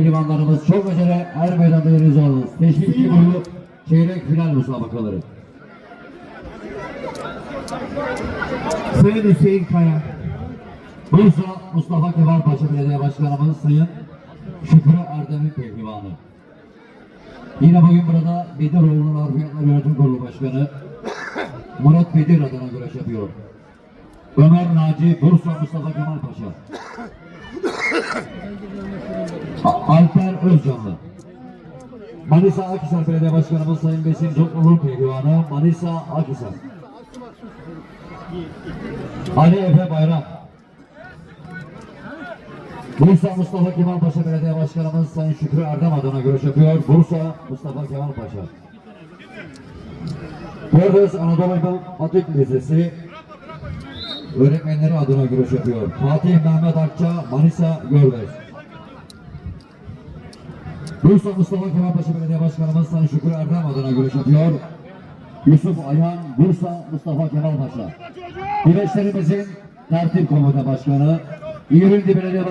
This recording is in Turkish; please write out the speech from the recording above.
pehlivanlarımız çok acele her meydanda yerinizi alınız. Teşvikli boyu çeyrek final müsabakaları. Sayın Hüseyin Kaya. Bursa Mustafa Kemal Paşa Belediye Başkanımız Sayın Şükrü Erdem'in pehlivanı. Yine bugün burada Bediroğlu'nun Harfiyatlar Yönetim Kurulu Başkanı Murat Bedir adına güreş yapıyor. Ömer Naci Bursa Mustafa Kemal Paşa. Alper Özcanlı. Manisa Akhisar Belediye Başkanımız Sayın Besim Topluluğun pehlivanı Manisa Akhisar. Ali Efe Bayram. Bursa Mustafa Kemal Paşa Belediye Başkanımız Sayın Şükrü Erdem adına görüş yapıyor. Bursa Mustafa Kemal Paşa. Portekiz Anadolu Atatürk Lisesi öğretmenleri adına görüş yapıyor. Fatih Mehmet Akça, Manisa Görvez. Bursa Mustafa Kemal Paşa Belediye Başkanımız Sayın Şükrü Erdem adına görüş yapıyor. Yusuf Ayhan, Bursa Mustafa Kemal Paşa. Güreşlerimizin tertip komuta başkanı, İğrildi Belediye Başkanı.